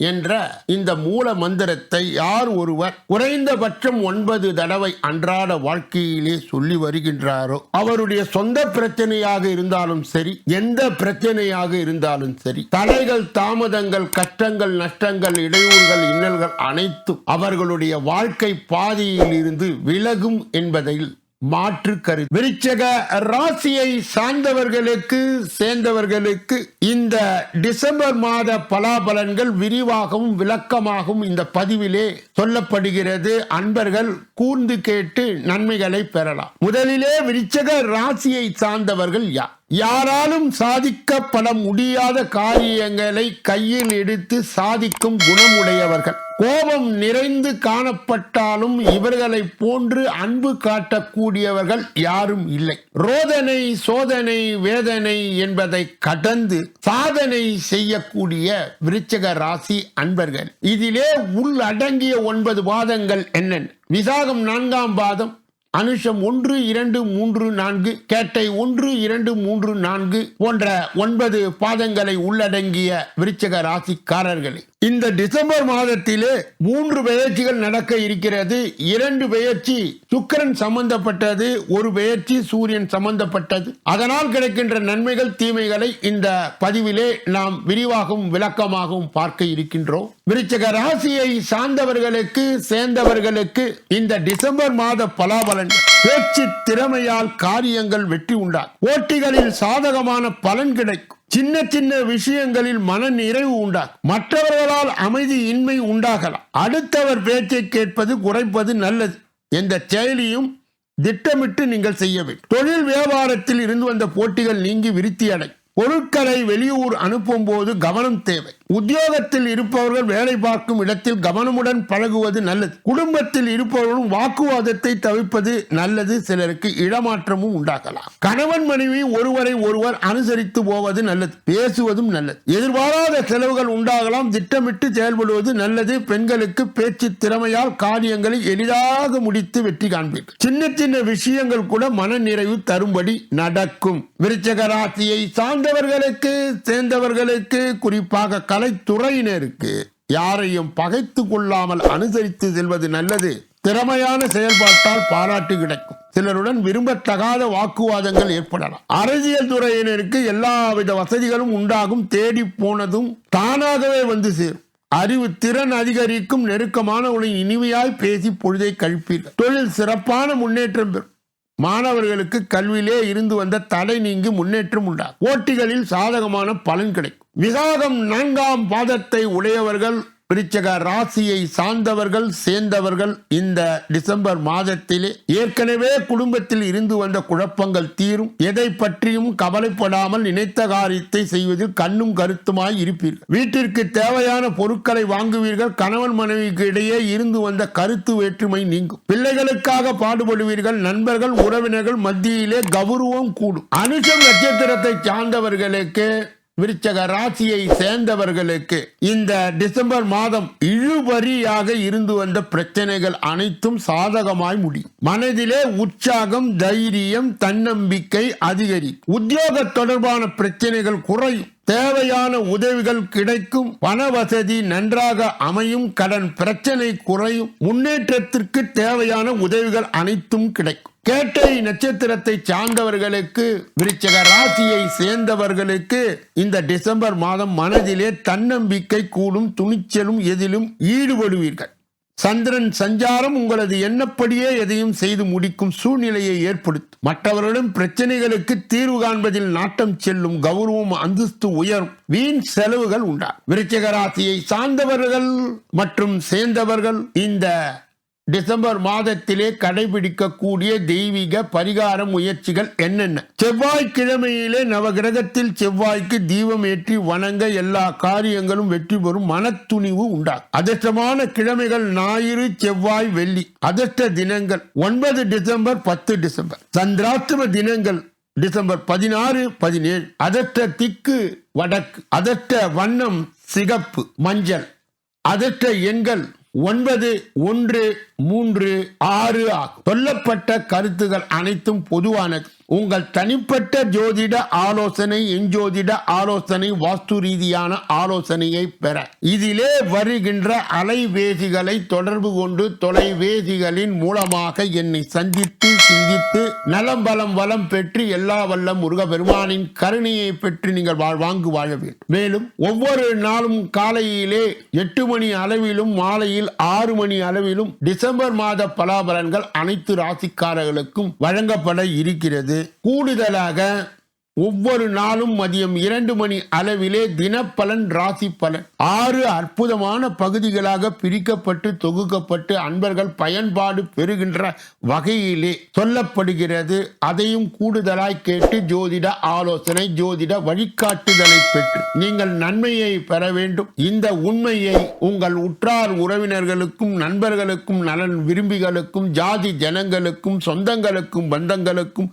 என்ற இந்த மூல மந்திரத்தை யார் ஒருவர் குறைந்தபட்சம் ஒன்பது தடவை அன்றாட வாழ்க்கையிலே சொல்லி வருகின்றாரோ அவருடைய சொந்த பிரச்சனையாக இருந்தாலும் சரி எந்த பிரச்சனையாக இருந்தாலும் சரி தடைகள் தாமதங்கள் கஷ்டங்கள் நஷ்டங்கள் இடையூறுகள் இன்னல்கள் அனைத்தும் அவர்களுடைய வாழ்க்கை பாதையில் இருந்து விலகும் என்பதில் மாற்று கரு விருச்சக ராசியை சார்ந்தவர்களுக்கு சேர்ந்தவர்களுக்கு இந்த டிசம்பர் மாத பலாபலன்கள் விரிவாகவும் விளக்கமாகவும் இந்த பதிவிலே சொல்லப்படுகிறது. அன்பர்கள் கூர்ந்து கேட்டு நன்மைகளை பெறலாம். முதலிலே விருச்சக ராசியை சார்ந்தவர்கள் யார்? யாராலும் சாதிக்கப்பட முடியாத காரியங்களை கையில் எடுத்து சாதிக்கும் குணமுடையவர்கள். கோபம் நிறைந்து காணப்பட்டாலும் இவர்களை போன்று அன்பு காட்டக்கூடியவர்கள் யாரும் இல்லை. ரோதனை சோதனை வேதனை என்பதை கடந்து சாதனை செய்யக்கூடிய விருச்சக ராசி அன்பர்கள். இதிலே உள்ளடங்கிய ஒன்பது பாதங்கள் என்னென்ன? விசாகம் நான்காம் பாதம் அனுஷம் ஒன்று இரண்டு மூன்று நான்கு கேட்டை ஒன்று இரண்டு மூன்று நான்கு போன்ற ஒன்பது பாதங்களை உள்ளடங்கிய விருச்சக ராசிக்காரர்களே. இந்த டிசம்பர் மாதத்திலே மூன்று பெயர்ச்சிகள் நடக்க இருக்கிறது. இரண்டு பெயர்ச்சி சுக்கிரன் சம்பந்தப்பட்டது ஒரு பெயர்ச்சி சூரியன் சம்பந்தப்பட்டது. அதனால் கிடைக்கின்ற நன்மைகள் தீமைகளை இந்த பதிவிலே நாம் விரிவாகவும் விளக்கமாகவும் பார்க்க இருக்கின்றோம். விருச்சக ராசியை சார்ந்தவர்களுக்கு சேர்ந்தவர்களுக்கு இந்த டிசம்பர் மாத பலாபலன் பேச்சு திறமையால் காரியங்கள் வெற்றி உண்டாகும் போட்டிகளில் சாதகமான பலன் கிடைக்கும். சின்ன சின்ன விஷயங்களில் மன நிறைவு உண்டாகும். மற்றவர்களால் அமைதி இன்மை உண்டாகலாம். அடுத்தவர் பேச்சை கேட்பது குறைப்பது நல்லது. எந்த செயலியும் திட்டமிட்டு நீங்கள் செய்ய வேண்டும். தொழில் வியாபாரத்தில் இருந்து வந்த போட்டிகள் நீங்கி விருத்தி அடை பொருட்களை வெளியூர் அனுப்பும் போது கவனம் தேவை. உத்தியோகத்தில் இருப்பவர்கள் வேலை பார்க்கும் இடத்தில் கவனமுடன் பழகுவது நல்லது. குடும்பத்தில் இருப்பவர்களும் வாக்குவாதத்தை தவிர்ப்பது நல்லது. சிலருக்கு இடமாற்றமும் உண்டாகலாம். கணவன் மனைவி ஒருவரை ஒருவர் அனுசரித்து போவது நல்லது. பேசுவதும் நல்லது. எதிர்பாராத செலவுகள் உண்டாகலாம். திட்டமிட்டு செயல்படுவது நல்லது. பெண்களுக்கு பேச்சு திறமையால் காரியங்களை எளிதாக முடித்து வெற்றி காண்பீர்கள். சின்ன சின்ன விஷயங்கள் கூட மன நிறைவு தரும்படி நடக்கும். விருச்சக ராசியை சார்ந்தவர்களுக்கு சேர்ந்தவர்களுக்கு குறிப்பாக கல கலைத்துறையினருக்கு யாரையும் பகைத்து கொள்ளாமல் அனுசரித்து செல்வது நல்லது. திறமையான செயல்பாட்டால் பாராட்டு கிடைக்கும். சிலருடன் விரும்பத்தகாத வாக்குவாதங்கள் ஏற்படலாம். அரசியல் துறையினருக்கு எல்லாவித வசதிகளும் உண்டாகும். தேடி போனதும் தானாகவே வந்து சேரும். அறிவு திறன் அதிகரிக்கும் நெருக்கமான நெருக்கமானவர்களின் இனிமையாய் பேசி பொழுதை கழிப்பீர்கள். தொழில் சிறப்பான முன்னேற்றம் பெறும். மாணவர்களுக்கு கல்வியிலே இருந்து வந்த தடை நீங்கி முன்னேற்றம் உண்டாகும் போட்டிகளில் சாதகமான பலன் கிடைக்கும். விகாதம் நான்காம் பாதத்தை உடையவர்கள் விருச்சக ராசியை சார்ந்தவர்கள் சேர்ந்தவர்கள் இந்த டிசம்பர் மாதத்திலே ஏற்கனவே குடும்பத்தில் இருந்து வந்த குழப்பங்கள் தீரும். எதை பற்றியும் கவலைப்படாமல் நினைத்த காரியத்தை செய்வதில் கண்ணும் கருத்துமாய் இருப்பீர்கள் வீட்டிற்கு தேவையான பொருட்களை வாங்குவீர்கள். கணவன் மனைவிக்கு இடையே இருந்து வந்த கருத்து வேற்றுமை நீங்கும். பிள்ளைகளுக்காக பாடுபடுவீர்கள். நண்பர்கள் உறவினர்கள் மத்தியிலே கௌரவம் கூடும். அனுஷம் நட்சத்திரத்தை சார்ந்தவர்களுக்கு விருச்சக ராசியை சேர்ந்தவர்களுக்கு இந்த டிசம்பர் மாதம் இழுபறியாக இருந்து வந்த பிரச்சனைகள் அனைத்தும் சாதகமாய் முடியும். மனதிலே உற்சாகம் தைரியம் தன்னம்பிக்கை அதிகரிக்கும். உத்தியோக தொடர்பான பிரச்சனைகள் குறையும். தேவையான உதவிகள் கிடைக்கும். பண வசதி நன்றாக அமையும். கடன் பிரச்சனை குறையும். முன்னேற்றத்திற்கு தேவையான உதவிகள் அனைத்தும் கிடைக்கும். கேட்டை நட்சத்திரத்தை சார்ந்தவர்களுக்கு விருச்சக ராசியை சேர்ந்தவர்களுக்கு இந்த டிசம்பர் மாதம் மனதிலே தன்னம்பிக்கை கூடும் துணிச்சலும் எதிலும் ஈடுபடுவீர்கள். சந்திரன் சஞ்சாரம் உங்களது எண்ணப்படியே எதையும் செய்து முடிக்கும் சூழ்நிலையை ஏற்படுத்தும். மற்றவர்களும் பிரச்சனைகளுக்கு தீர்வு காண்பதில் நாட்டம் செல்லும் கௌரவம் அந்தஸ்து உயரும். வீண் செலவுகள் உண்டா விருச்சக ராசியை சார்ந்தவர்கள் மற்றும் சேர்ந்தவர்கள் இந்த டிசம்பர் மாதத்திலே கடைபிடிக்கக்கூடிய தெய்வீக பரிகார முயற்சிகள் என்னென்ன? செவ்வாய்க்கிழமையிலே நவகிரகத்தில் செவ்வாய்க்கு தீபம் ஏற்றி வணங்க எல்லா காரியங்களும் வெற்றி பெறும் மனத்துணிவு உண்டாகும். அதிர்ஷ்டமான கிழமைகள் ஞாயிறு செவ்வாய் வெள்ளி. அதிர்ஷ்ட தினங்கள் ஒன்பது டிசம்பர் பத்து டிசம்பர். சந்திராஷ்டம தினங்கள் டிசம்பர் பதினாறு பதினேழு. அதற்ற திக்கு வடக்கு. அதற்ற வண்ணம் சிகப்பு மஞ்சள். அதற்ற எண்கள் ஒன்பது ஒன்று மூன்று ஆறு ஆகும். சொல்லப்பட்ட கருத்துகள் அனைத்தும் பொதுவானது உங்கள் தனிப்பட்ட ஜோதிட ஆலோசனை எஞ்சோதிட ஆலோசனை வாஸ்து ரீதியான ஆலோசனையை பெற. இதிலே வருகின்ற அலைவேசிகளை தொடர்பு கொண்டு தொலைவேசிகளின் மூலமாக என்னை சந்தித்து சிந்தித்து நலம் பலம் வளம் பெற்று எல்லா வல்லம் முருக பெருமானின் கருணையை பெற்று நீங்கள் வாழ்வாங்கு வாழ வேண்டும் மேலும் ஒவ்வொரு நாளும் காலையிலே எட்டு மணி அளவிலும் மாலையில் ஆறு மணி அளவிலும் டிசம்பர் மாத பலாபலன்கள் அனைத்து ராசிக்காரர்களுக்கும் வழங்கப்பட இருக்கிறது. கூடுதலாக ஒவ்வொரு நாளும் மதியம் இரண்டு மணி அளவிலே தினப்பலன் ராசி பலன் ஆறு அற்புதமான பகுதிகளாக பிரிக்கப்பட்டு தொகுக்கப்பட்டு அன்பர்கள் பயன்பாடு பெறுகின்ற வகையிலே சொல்லப்படுகிறது. அதையும் கூடுதலாய் கேட்டு ஜோதிட ஆலோசனை ஜோதிட வழிகாட்டுதலை பெற்று நீங்கள் நன்மையை பெற வேண்டும். இந்த உண்மையை உங்கள் உற்றார் உறவினர்களுக்கும் நண்பர்களுக்கும் நலன் விரும்பிகளுக்கும் ஜாதி ஜனங்களுக்கும் சொந்தங்களுக்கும் பந்தங்களுக்கும்